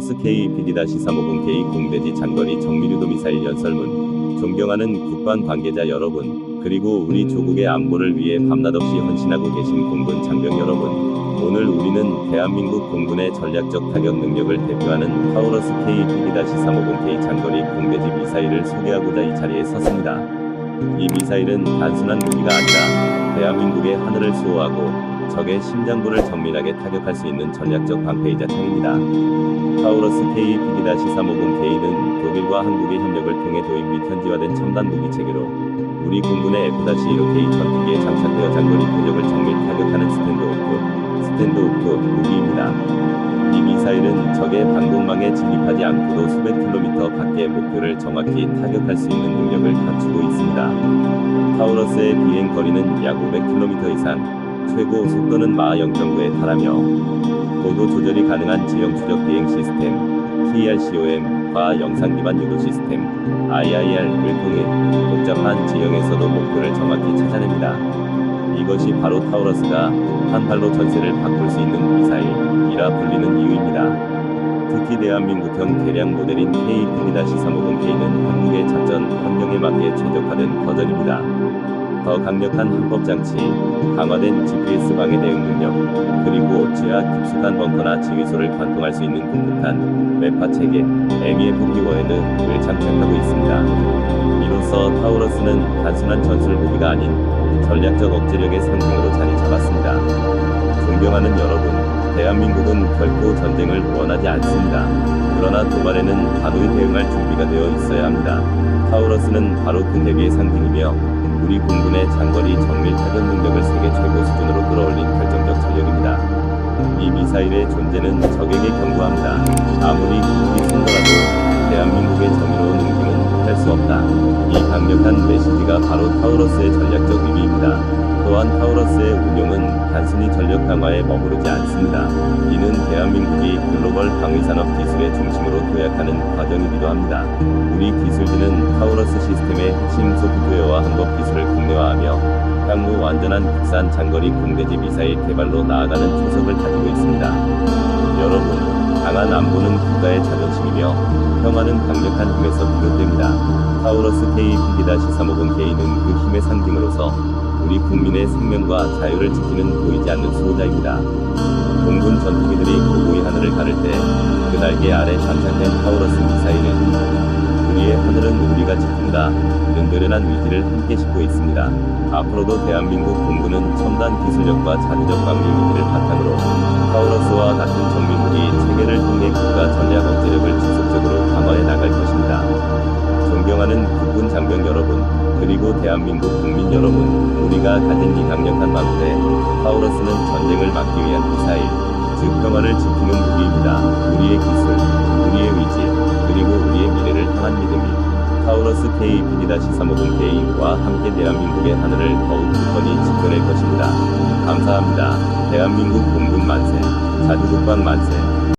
타우러스 KPD-350K 공대지 장거리 정밀유도 미사일 연설문 존경하는 국방 관계자 여러분 그리고 우리 조국의 안보를 위해 밤낮 없이 헌신하고 계신 공군 장병 여러분 오늘 우리는 대한민국 공군의 전략적 타격 능력을 대표하는 타우러스 KPD-350K 장거리 공대지 미사일을 소개하고자 이 자리에 섰습니다. 이 미사일은 단순한 무기가 아니라 대한민국의 하늘을 수호하고 적의 심장부를 정밀하게 타격할 수 있는 전략적 방패이자 창입니다. 타우러스 KPD-350K는 독일과 한국의 협력을 통해 도입 및 현지화된 첨단 무기 체계로 우리 공군의 F-15K 전투기에 장착되어 장거리 표적을 정밀 타격하는 스탠드 오프, 스탠드 오프 무기입니다. 이 미사일은 적의 방공망에 진입하지 않고도 수백 킬로미터 밖의 목표를 정확히 타격할 수 있는 능력을 갖추고 있습니다. 타우러스의 비행 거리는 약 500km 이상, 최고 속도는 마하 0.9에 달하며 고도 조절이 가능한 지형 추적 비행 시스템 TRCOM과 영상 기반 유도 시스템 IIR을 통해 복잡한 지형에서도 목표를 정확히 찾아냅니다. 이것이 바로 타우러스가 한 발로 전세를 바꿀 수 있는 미사일이라 불리는 이유입니다. 특히 대한민국형 개량 모델인 KPD-350K는 한국의 작전 환경에 맞게 최적화된 버전입니다. 더 강력한 항법 장치, 강화된 GPS 방해 대응 능력, 그리고 쥐와 깊숙한 벙커나 지휘소를 관통할 수 있는 튼튼한 매파 체계 MEFP 워헤드를 장착하고 있습니다. 이로써 타우러스는 단순한 전술 무기가 아닌 전략적 억제력의 상징으로 자리 잡았습니다. 존경하는 여러분, 대한민국은 결코 전쟁을 원하지 않습니다. 그러나 도발에는 단호히 대응할 준비가 되어 있어야 합니다. 타우러스는 바로 그 대비의 상징이며 우리 공군의 장거리 정밀 타격 능력을 세계 최고 수준으로 끌어올린 결정적 전력입니다. 이 미사일의 존재는 적에게 경고합니다. 아무리 국익이 생더라도 대한민국의 정의로운 응징은 할수 없다. 이 강력한 메시지가 바로 타우러스의 전략적 의미입니다. 또한 타우러스의 운용은 단순히 전력 강화에 머무르지 않습니다. 이는 대한민국이 글로벌 방위산업 기술의 중심으로 도약하는 과정이기도 합니다. 우리 기술진은 타우러스 시스템의 핵심 소프트웨어와 항법 기술을 국내화하며 향후 완전한 국산 장거리 공대지 미사일 개발로 나아가는 초석을 다지고 있습니다. 여러분, 강한 안보는 국가의 자존심이며 평화는 강력한 힘에서 비롯됩니다. 타우러스 KPD-350K는 그 힘의 상징으로서 우리 국민의 생명과 자유를 지키는 보이지 않는 수호자입니다. 공군 전투기들이 고고히 하늘을 가를 때 그 날개 아래 장착된 타우러스 미사일은 우리의 하늘은 우리가 지킨다. 든든한 의지를 함께 싣고 있습니다. 앞으로도 대한민국 공군은 첨단 기술력과 자주적 방위 의지를 바탕으로 타우러스와 같은 정밀무기 체계를 통해 국가 전략 억제력을 지속적으로 강화해 나갈 것입니다. 존경하는 국군 장병 여러분, 그리고 대한민국 국민 여러분, 우리가 가진 이 강력한 방패, 타우러스는 전쟁을 막기 위한 미사일, 즉 평화를 지키는 무기입니다. 우리의 기술, 우리의 의지, 타우러스 KPD-350K와 함께 대한민국의 하늘을 더욱 굳건히 지켜낼 것입니다. 감사합니다. 대한민국 공군 만세, 자주국방 만세.